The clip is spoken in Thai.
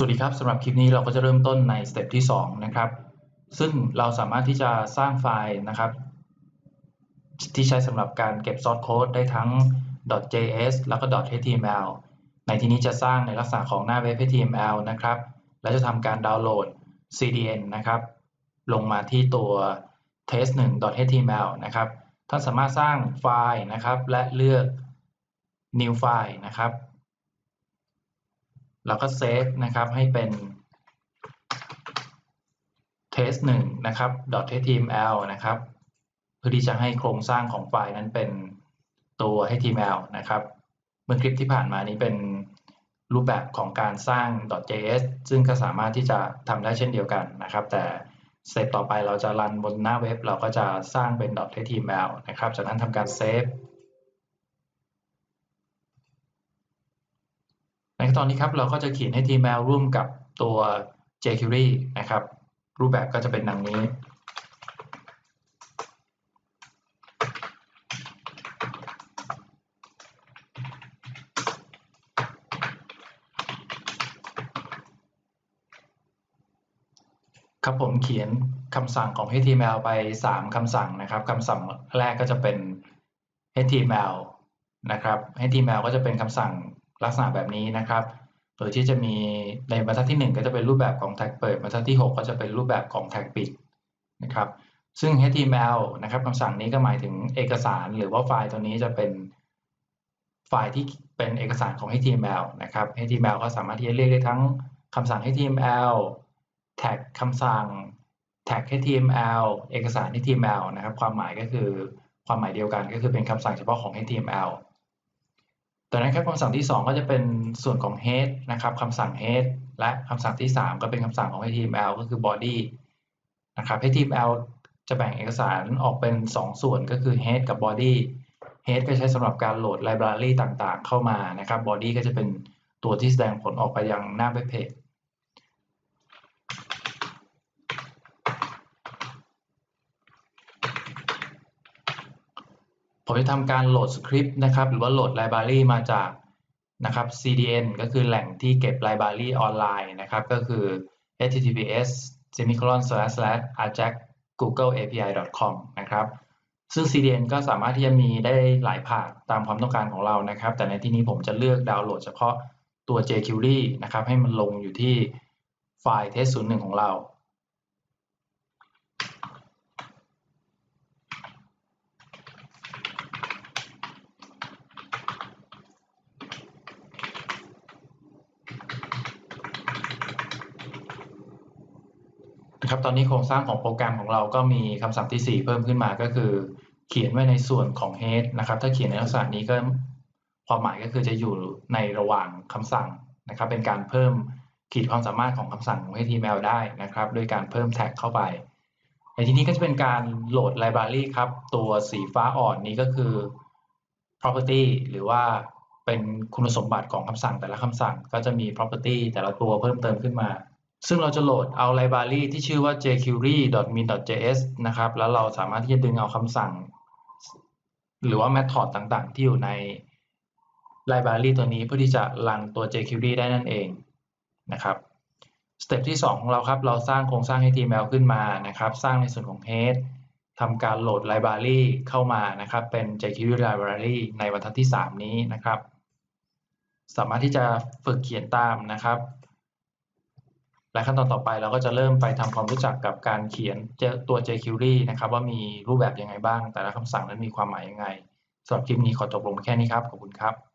สวัสดีครับสำหรับคลิปนี้เราก็จะเริ่มต้นในสเต็ปที่2นะครับซึ่งเราสามารถที่จะสร้างไฟล์นะครับ ที่ใช้สำหรับการเก็บซอสโค้ดได้ทั้ง .js แล้วก็ .html ในที่นี้จะสร้างในลักษณะของหน้าเว็บ HTML นะครับ และจะทำการดาวน์โหลด CDN นะครับ ลงมาที่ตัว test1.html นะครับ ท่านสามารถสร้างไฟล์นะครับ และเลือก new file นะครับ แล้วก็เซฟนะครับให้เป็น test 1นะครับ .html นะครับ เพื่อที่จะให้โครงสร้างของไฟล์นั้นเป็นตัว html นะครับเมื่อคลิปที่ผ่านมานี้เป็นรูปแบบของการสร้าง .js ซึ่งก็สามารถที่จะทำได้เช่นเดียวกันนะครับ แต่สเต็ปต่อไปเราจะรันบนหน้าเว็บ เราก็จะสร้างเป็น .html นะครับ จากนั้นทำการเซฟ ในขั้นตอนนี้ครับเราก็จะเขียน HTML ร่วมกับตัว jQuery นะครับ รูปแบบก็จะเป็นดังนี้ ครับผมเขียนคำสั่งของ HTML ไป 3คำสั่งนะครับคำสั่งแรกก็จะเป็น HTML นะครับ HTML ก็จะเป็นคำสั่ง ลักษณะแบบนี้นะครับ โดยที่จะมีในบรรทัดที่ 1 ก็จะเป็นรูปแบบของแท็กเปิดบรรทัดที่ 6 ก็จะเป็นรูปแบบของแท็กปิดนะครับซึ่ง HTML นะครับคำสั่งนี้ก็หมายถึงเอกสารหรือว่าไฟล์ตัวนี้จะเป็นไฟล์ที่เป็นเอกสารของ HTML นะครับ HTML ก็สามารถที่จะเรียกได้ทั้งคำสั่ง HTML แท็กคำสั่งแท็ก HTML เอกสาร HTML นะครับ ความหมายก็คือความหมายเดียวกันก็คือเป็นคำสั่งเฉพาะของ HTML ต่นั้นครับคำสั่งที่ 2 ก็จะเป็นส่วนของ head นะครับคำสั่ง head และคำสั่งที่ 3 ก็เป็นคำสั่งของ HTML ก็คือ body นะครับ HTML จะแบ่งเอกสารออกเป็น 2 ส่วนก็คือ head กับ body head ก็ใช้สำหรับการโหลดไลบรารีต่างๆ เข้ามานะครับ body ก็จะเป็นตัวที่แสดงผลออกไปยังหน้าเว็บเพจ ผมจะทำการโหลดสคริปต์นะครับ หรือว่าโหลดไลบรารีมาจากนะครับ CDN ก็คือแหล่งที่เก็บไลบรารีออนไลน์นะครับ ก็คือ https semicolon slash slash ajax google api com นะครับ ซึ่ง CDN ก็สามารถที่จะมีได้หลายผาดตามความต้องการของเรานะครับ แต่ในที่นี้ผมจะเลือกดาวน์โหลดเฉพาะตัว jQuery นะครับ ให้มันลงอยู่ที่ไฟล์ test 01 ของเรา นะครับตอนนี้โครงสร้างของโปรแกรมของเราก็มีคำสั่งที่ 4 เพิ่มขึ้นมาก็คือ เขียนไว้ในส่วนของ head นะครับ ถ้าเขียนในลักษณะนี้ก็ความหมายก็คือจะอยู่ในระหว่างคำสั่งนะครับ เป็นการเพิ่มขีดความสามารถของคำสั่งของ HTML ได้นะครับ โดยการเพิ่มแท็กเข้าไปในที่นี้ก็จะเป็นการโหลดไลบรารีครับ ตัวสีฟ้าอ่อนนี้ก็คือ property หรือว่าเป็นคุณสมบัติของคำสั่งแต่ละคำสั่งก็จะมี property แต่ละตัวเพิ่มเติมขึ้นมา ซึ่งเราจะโหลดเอาไลบรารีที่ชื่อว่า jQuery.min.js นะครับ แล้วเราสามารถที่จะดึงเอาคำสั่ง หรือว่า method ต่างๆ ที่อยู่ในไลบรารีตัวนี้เพื่อที่จะรันตัว jQuery ได้นั่นเองนะครับสเต็ปที่ 2 ของเราครับ เราสร้างโครงสร้าง HTML ขึ้นมานะครับ สร้างในส่วนของ head ทำการโหลดไลบรารีเข้ามานะครับ เป็น jQuery library ในบรรทัดที่ 3 นี้นะครับ สามารถที่จะฝึกเขียนตามนะครับ และขั้นตอนต่อไปเราก็จะเริ่มไปทำความรู้จักกับการเขียนตัว jQuery นะครับว่ามีรูปแบบยังไงบ้าง แต่ละคำสั่งนั้นมีความหมายยังไงสำหรับคลิปนี้ขอจบลงแค่นี้ครับ ขอบคุณครับ